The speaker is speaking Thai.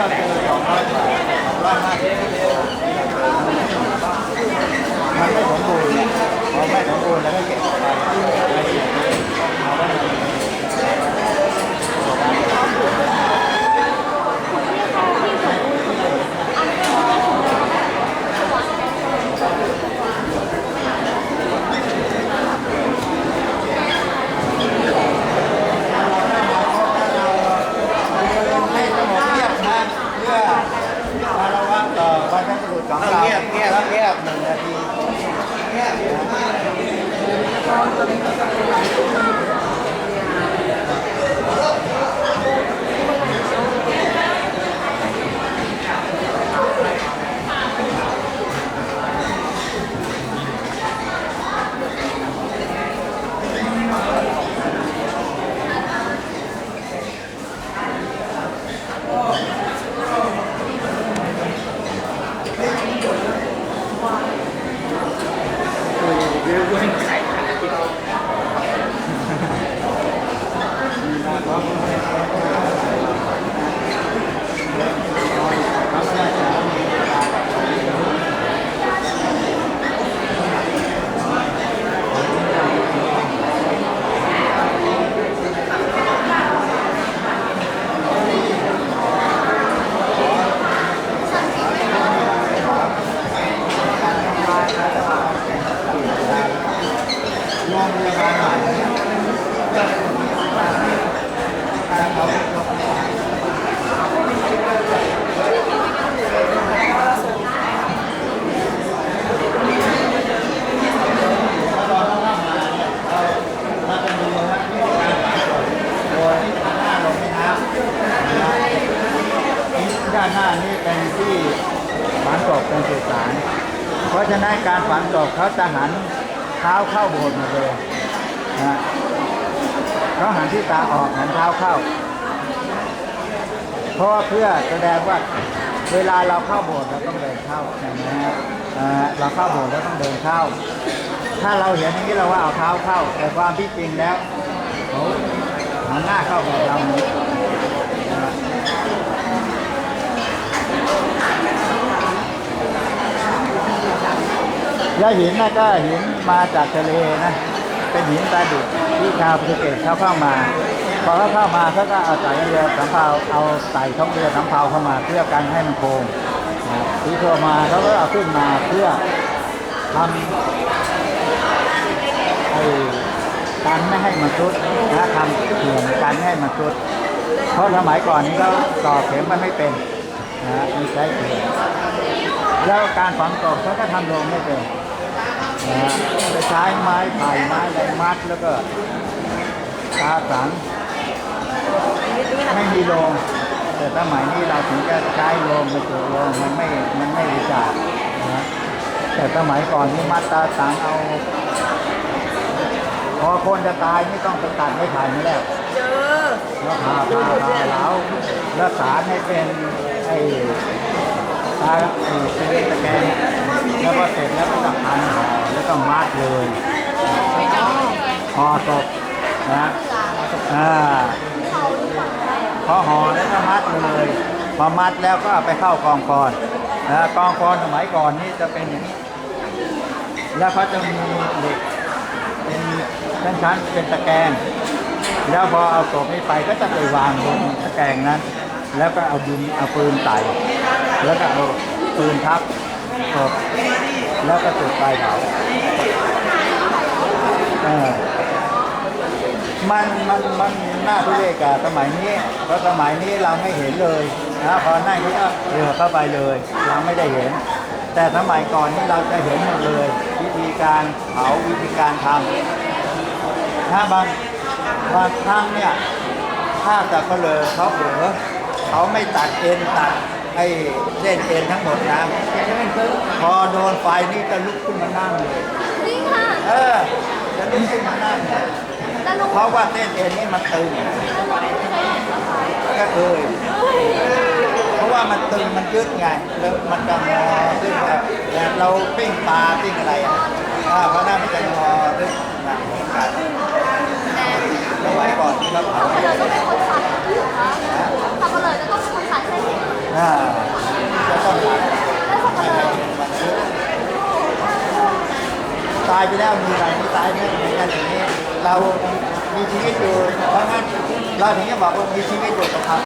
มันไม่สมบูรณ์พอไม่สมบูรณ์แล้วก็เก็บไป เป็นที่ฝังศพเป็นสุสานเพราะฉะนั้นการฝังศพเขาจะหันเท้าเข้าโบสถ์มดเลยนะเขาหันที่ตาออกหันเท้าเข้า เพราะเพื่อแสดงว่าเวลาเราเข้าโบสถ์เราต้องเดินเข้าใช่ไหมฮะเราเข้าโบสถ์เราต้องเดินเข้า ถ้าเราเห็นอย่างนี้เราว่าเอาเท้าเข้า แต่ความที่จริงแล้วเขาหันหน้าเข้าแบบเรานี้นะ แล้วหินน่ะก็หินมาจากทะเลนะ เป็นหินประดิษฐ์ที่ชาวโปรตุเกสเขาเข้ามา พอเขาเข้ามาเขาก็เอาใส่เรือสำเภาเอาใส่ท้องเรือสำเภาเข้ามาเพื่อกันให้มันโค้งที่เข้ามาเขาก็เอาขึ้นมาเพื่อทำไอ้กันไม่ให้มันทรุดนะทำเขื่อนกันไม่ให้มันทรุด เพราะสมัยก่อนนี้เขาต่อเข็มมันไม่เป็นนะม่ใช้เข็มแล้วการฝังกบเขาก็ทำโรงไม่เป็น นะฮะจะใช้ไม้ไผ่ไม้อะไรมัดแล้วก็ตาสังไม่มีโรงแต่สมัยนี้เราถึงจะใช้โรงมาจุโรงมันไม่มันไม่รู้จักนะแต่สมัยก่อนนี่มัดตาสังเอาพอคนจะตายนี่ต้องไปตัดไม้ไผ่มาแล้วเจอแล้วผ่าผ่าผ่าแล้วแล้วสาให้เป็นไอ้ตาไอ้เป็นตะแกรง แล้วก็เสร็จแล้วก็ต้องพันห่อแล้วก็มัดเลยห่อศพนะอ่าพอห่อแล้วก็มัดเลยพอมัดแล้วก็เอาไปเข้ากองกรนะกองกรสมัยก่อนนี่จะเป็นอย่างนี้แล้วเขาจะมีเหล็กเป็นชั้นๆเป็นตะแกรงแล้วพอเอาศพนี้ไปก็จะไปวางบนตะแกรงนั้น แล้วก็เอาดินเอาปืนใส่แล้วก็เอาปืนทับ ศพแล้วก็จุดไฟเผาเออมันมันมันหน่าทุเรศกับสมัยนี้เพราะสมัยนี้เราไม่เห็นเลยนะพอนั่นเขาก็เรือเข้าไปเลย เราไม่ได้เห็น แต่สมัยก่อนนี่เราจะเห็นหมดเลย วิธีการเผาวิธีการทำถ้าบางบางครั้งเนี่ยถ้าแต่ก็เลยเขาเผลอเขาไม่ตัดเอ็นตัด อ้เส้นเอ็นทั้งหมดนะ พอโดนไฟนี่จะลุกขึ้นมานั่งเลยจริงค่ะเออจะลุกขึ้นมานั่งแต่ลุงเพราะว่าเส้นเอ็นนี่มันตึงแล้วลุงไม่ใช่นะคะก็เคยเพราะว่ามันตึงมันยึดไงแล้วมันจะงอขึ้นแบบแต่เราปิ้งปลาปิ้งอะไรอะอ่าเพราะนั่นมันจะงอขึ้นหนักเหมือนกันสมัยก่อนที่เราเผาแต่เราต้องเป็นคนตัดนะคะสับปะเล อจะต้องเป็นคนตัดเส้นเองอ่าตายไปแล้วมีอะไรที่ตายไม่เหมือนกันอย่างนี้ เรามีชีวิตอยู่เพราะงั้นเราถึงจะบอกว่ามีชีวิตอยู่กับเขา